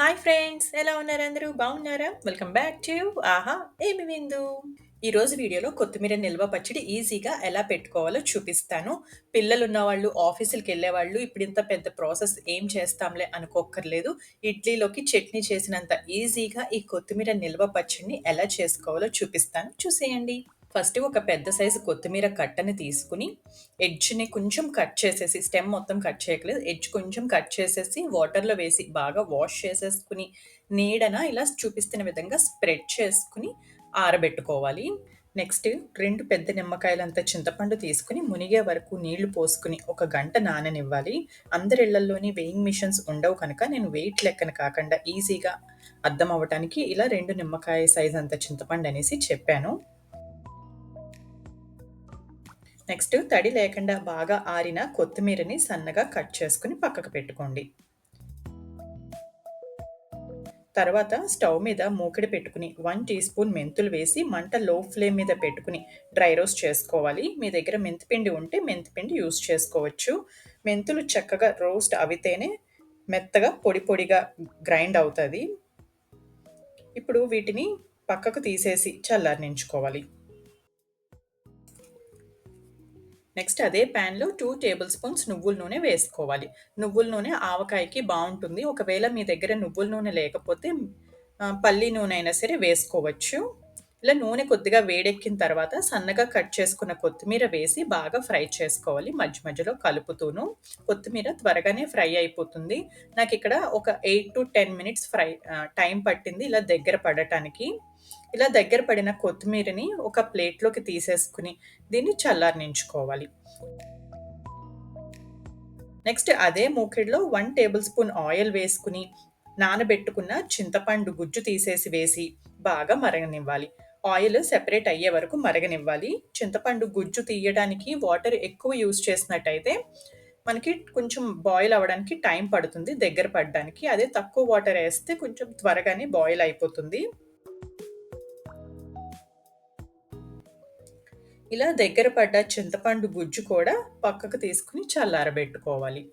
Hi friends ఎలా ఉన్నారు అందరూ? బాగున్నారా? వెల్కమ్ బ్యాక్ టు ఆహా ఏమి విందు? ఈ రోజు వీడియోలో కొత్తిమీర నిల్వ పచ్చడి ఈజీగా ఎలా పెట్టుకోవాలో చూపిస్తాను. పిల్లలు ఉన్నవాళ్ళు ఆఫీసులకు వెళ్ళేవాళ్ళు ఇప్పుడు ఇంత పెద్ద ప్రాసెస్ ఏం చేస్తాంలే అనుకోక్కర్లేదు. ఇడ్లీలోకి చట్నీ చేసినంత ఈజీగా ఈ కొత్తిమీర నిల్వ పచ్చడిని ఎలా చేసుకోవాలో చూపిస్తాను. చూసేయండి. ఫస్ట్ ఒక పెద్ద సైజు కొత్తిమీర కట్టని తీసుకుని ఎడ్జ్ని కొంచెం కట్ చేసేసి స్టెమ్ మొత్తం కట్ చేయకలేదు ఎడ్జ్ కొంచెం కట్ చేసేసి వాటర్లో వేసి బాగా వాష్ చేసేసుకుని నీడన ఇలా చూపిస్తున్న విధంగా స్ప్రెడ్ చేసుకుని ఆరబెట్టుకోవాలి. నెక్స్ట్ రెండు పెద్ద నిమ్మకాయలంత చింతపండు తీసుకుని మునిగే వరకు నీళ్ళు పోసుకుని ఒక గంట నాననివ్వాలి. అందరి ఇళ్ళలోని వెయింగ్ మిషన్స్ ఉండవు కనుక నేను వెయిట్ లెక్కన కాకుండా ఈజీగా అర్థం అవ్వటానికి ఇలా రెండు నిమ్మకాయ సైజ్ అంత చింతపండు అనేసి చెప్పాను. నెక్స్ట్ తడి లేకుండా బాగా ఆరిన కొత్తిమీరని సన్నగా కట్ చేసుకుని పక్కకు పెట్టుకోండి. తర్వాత స్టవ్ మీద మూకిడి పెట్టుకుని వన్ టీ స్పూన్ మెంతులు వేసి మంట లో ఫ్లేమ్ మీద పెట్టుకుని డ్రై రోస్ట్ చేసుకోవాలి. మీ దగ్గర మెంతిపిండి ఉంటే మెంతిపిండి యూస్ చేసుకోవచ్చు. మెంతులు చక్కగా రోస్ట్ అవితేనే మెత్తగా పొడి పొడిగా గ్రైండ్ అవుతుంది. ఇప్పుడు వీటిని పక్కకు తీసేసి చల్లారనించుకోవాలి. నెక్స్ట్ అదే ప్యాన్లో టూ టేబుల్ స్పూన్స్ నువ్వుల నూనె వేసుకోవాలి. నువ్వుల నూనె ఆవకాయకి బాగుంటుంది. ఒకవేళ మీ దగ్గర నువ్వుల నూనె లేకపోతే పల్లి నూనె అయినా సరే వేసుకోవచ్చు. ఇలా నూనె కొద్దిగా వేడెక్కిన తర్వాత సన్నగా కట్ చేసుకున్న కొత్తిమీర వేసి బాగా ఫ్రై చేసుకోవాలి. మధ్య మధ్యలో కలుపుతూను. కొత్తిమీర త్వరగానే ఫ్రై అయిపోతుంది. నాకు ఇక్కడ ఒక eight to ten minutes fry time పట్టింది ఇలా దగ్గర పడటానికి. ఇలా దగ్గర పడిన కొత్తిమీరని ఒక ప్లేట్లోకి తీసేసుకుని దీన్ని చల్లారనించుకోవాలి. నెక్స్ట్ అదే మూకిడిలో వన్ టేబుల్ స్పూన్ ఆయిల్ వేసుకుని నానబెట్టుకున్న చింతపండు గుజ్జు తీసేసి వేసి బాగా మరగనివ్వాలి. ఆయిల్ సెపరేట్ అయ్యే వరకు మరగనివ్వాలి. చింతపండు గుజ్జు తీయడానికి వాటర్ ఎక్కువ యూజ్ చేసినట్టయితే మనకి కొంచెం బాయిల్ అవ్వడానికి టైం పడుతుంది దగ్గర పడడానికి. అదే తక్కువ వాటర్ వేస్తే కొంచెం త్వరగానే బాయిల్ అయిపోతుంది. ఇలా దగ్గర పడ్డ చింతపండు గుజ్జు కూడా పక్కకు తీసుకుని చల్లారబెట్టుకోవాలి.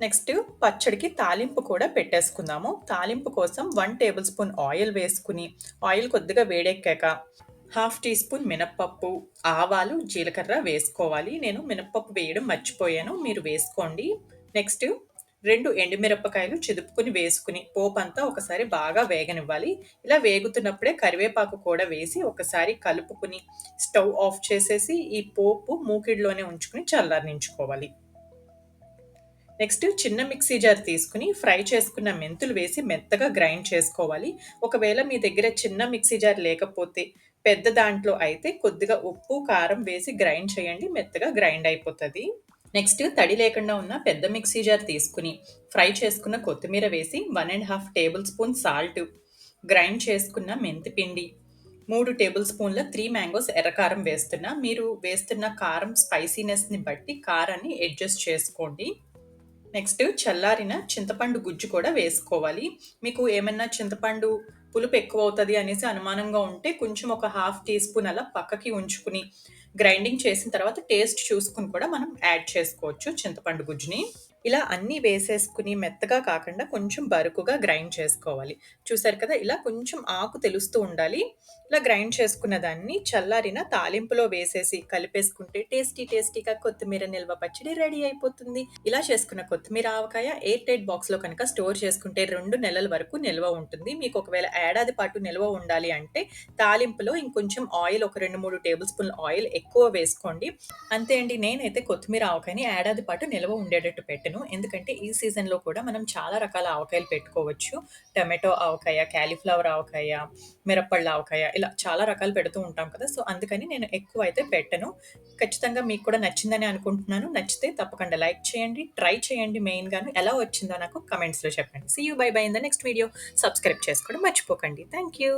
నెక్స్ట్ పచ్చడికి తాలింపు కూడా పెట్టేసుకుందాము. తాలింపు కోసం వన్ టేబుల్ స్పూన్ ఆయిల్ వేసుకుని ఆయిల్ కొద్దిగా వేడెక్కాక హాఫ్ టీ స్పూన్ మినప్పప్పు ఆవాలు జీలకర్ర వేసుకోవాలి. నేను మినప్పప్పు వేయడం మర్చిపోయాను. మీరు వేసుకోండి. నెక్స్ట్ రెండు ఎండుమిరపకాయలు చిదుపుకుని వేసుకుని పోపు అంతా ఒకసారి బాగా వేగనివ్వాలి. ఇలా వేగుతున్నప్పుడే కరివేపాకు కూడా వేసి ఒకసారి కలుపుకుని స్టవ్ ఆఫ్ చేసేసి ఈ పోపు మూకిడిలోనే ఉంచుకుని చల్లారనించుకోవాలి. నెక్స్ట్ చిన్న మిక్సీ జార్ తీసుకుని ఫ్రై చేసుకున్న మెంతులు వేసి మెత్తగా గ్రైండ్ చేసుకోవాలి. ఒకవేళ మీ దగ్గర చిన్న మిక్సీ జార్ లేకపోతే పెద్ద దాంట్లో అయితే కొద్దిగా ఉప్పు కారం వేసి గ్రైండ్ చేయండి. మెత్తగా గ్రైండ్ అయిపోతుంది. నెక్స్ట్ తడి లేకుండా ఉన్న పెద్ద మిక్సీ జార్ తీసుకుని ఫ్రై చేసుకున్న కొత్తిమీర వేసి one and half tablespoon salt grind చేసుకున్న మెంతిపిండి మూడు టేబుల్ స్పూన్ల త్రీ మ్యాంగోస్ ఎర్రకారం వేస్తున్నా. మీరు వేస్తున్న కారం స్పైసీనెస్ని బట్టి కారాన్ని అడ్జస్ట్ చేసుకోండి. నెక్స్ట్ చల్లారిన చింతపండు గుజ్జు కూడా వేసుకోవాలి. మీకు ఏమన్నా చింతపండు పులుపు ఎక్కువ అవుతుంది అనేసి అనుమానంగా ఉంటే కొంచెం ఒక హాఫ్ టీ స్పూన్ అలా పక్కకి ఉంచుకుని గ్రైండింగ్ చేసిన తర్వాత టేస్ట్ చూసుకుని కూడా మనం యాడ్ చేసుకోవచ్చు చింతపండు గుజ్జుని. ఇలా అన్నీ వేసేసుకుని మెత్తగా కాకుండా కొంచెం బరుకుగా గ్రైండ్ చేసుకోవాలి. చూసారు కదా ఇలా కొంచెం ఆకు తెలుస్తూ ఉండాలి. ఇలా గ్రైండ్ చేసుకున్న దాన్ని చల్లారిన తాలింపులో వేసేసి కలిపేసుకుంటే టేస్టీ టేస్టీగా కొత్తిమీర నిల్వ పచ్చడి రెడీ అయిపోతుంది. ఇలా చేసుకున్న కొత్తిమీర ఆవకాయ ఎయిర్ టైట్ బాక్స్లో కనుక స్టోర్ చేసుకుంటే రెండు నెలల వరకు నిల్వ ఉంటుంది. మీకు ఒకవేళ ఏడాది పాటు నిల్వ ఉండాలి అంటే తాలింపులో ఇంకొంచెం ఆయిల్ ఒక రెండు మూడు టేబుల్ స్పూన్ ఆయిల్ ఎక్కువ వేసుకోండి. అంతే అండి నేనైతే కొత్తిమీర ఆవకాయని ఏడాది పాటు నిల్వ ఉండేటట్టు పెట్టాను. పెట్టాను ఎందుకంటే ఈ సీజన్లో కూడా మనం చాలా రకాల ఆవకాయలు పెట్టుకోవచ్చు. టమాటో ఆవకాయ క్యాలీఫ్లవర్ ఆవకాయ మిరప్పళ్ళ ఆవకాయ ఇలా చాలా రకాలు పెడుతూ ఉంటాం కదా. సో అందుకని నేను ఎక్కువ అయితే పెట్టను. ఖచ్చితంగా మీకు కూడా నచ్చిందని అనుకుంటున్నాను. నచ్చితే తప్పకుండా లైక్ చేయండి. ట్రై చేయండి మెయిన్గాను. ఎలా వచ్చిందో నాకు కమెంట్స్లో చెప్పండి. See you bye bye in the next video subscribe చేసుకోవడం మర్చిపోకండి. Thank you